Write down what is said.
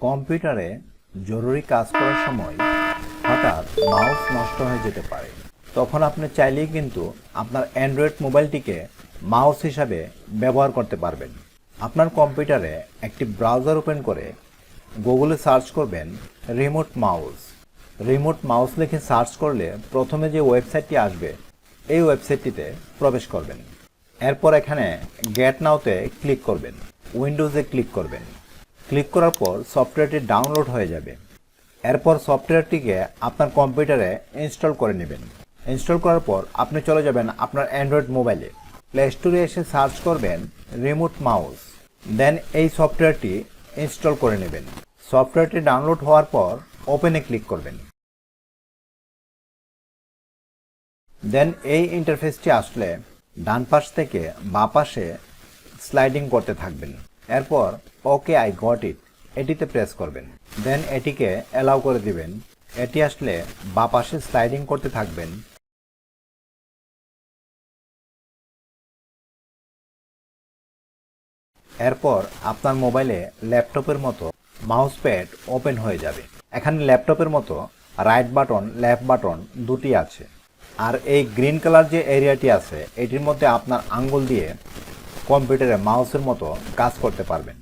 কম্পিউটারে জরুরি কাজ করার সময় হঠাৎ মাউস নষ্ট হয়ে যেতে পারে। তখন আপনি চাইলেই কিন্তু আপনার অ্যান্ড্রয়েড মোবাইলটিকে মাউস হিসাবে ব্যবহার করতে পারবেন। আপনার কম্পিউটারে একটি ব্রাউজার ওপেন করে গুগলে সার্চ করবেন রিমোট মাউস। রিমোট মাউস লিখে সার্চ করলে প্রথমে যে ওয়েবসাইটটি আসবে, এই ওয়েবসাইটটিতে প্রবেশ করবেন। এরপর এখানে গেট নাওতে ক্লিক করবেন। উইন্ডোজে ক্লিক করবেন। ক্লিক করার পর সফটওয়্যারটি ডাউনলোড হয়ে যাবে। এরপর সফটওয়্যারটিকে আপনার কম্পিউটারে ইনস্টল করে নেবেন। ইনস্টল করার পর আপনি চলে যাবেন আপনার অ্যান্ড্রয়েড মোবাইলে। প্লে স্টোরে এসে সার্চ করবেন রিমোট মাউস। দেন এই সফটওয়্যারটি ইনস্টল করে নেবেন। সফটওয়্যারটি ডাউনলোড হওয়ার পর ওপেনে ক্লিক করবেন। দেন এই ইন্টারফেসটি আসলে ডান পাশ থেকে বাঁ পাশে স্লাইডিং করতে থাকবেন। এরপর ওকে আই গট ইট এটিতে প্রেস করবেন। দেন এটিকে অ্যালাউ করে দিবেন। এটি আসলে বা পাশে স্লাইডিং করতে থাকবেন। এরপর আপনার মোবাইলে ল্যাপটপের মতো মাউস প্যাড ওপেন হয়ে যাবে। এখানে ল্যাপটপের মতো রাইট বাটন লেফট বাটন দুটি আছে। আর এই গ্রিন কালার যে এরিয়াটি আছে, এটির মধ্যে আপনার আঙ্গুল দিয়ে কম্পিউটারে মাউসের মতো কাজ করতে পারবেন।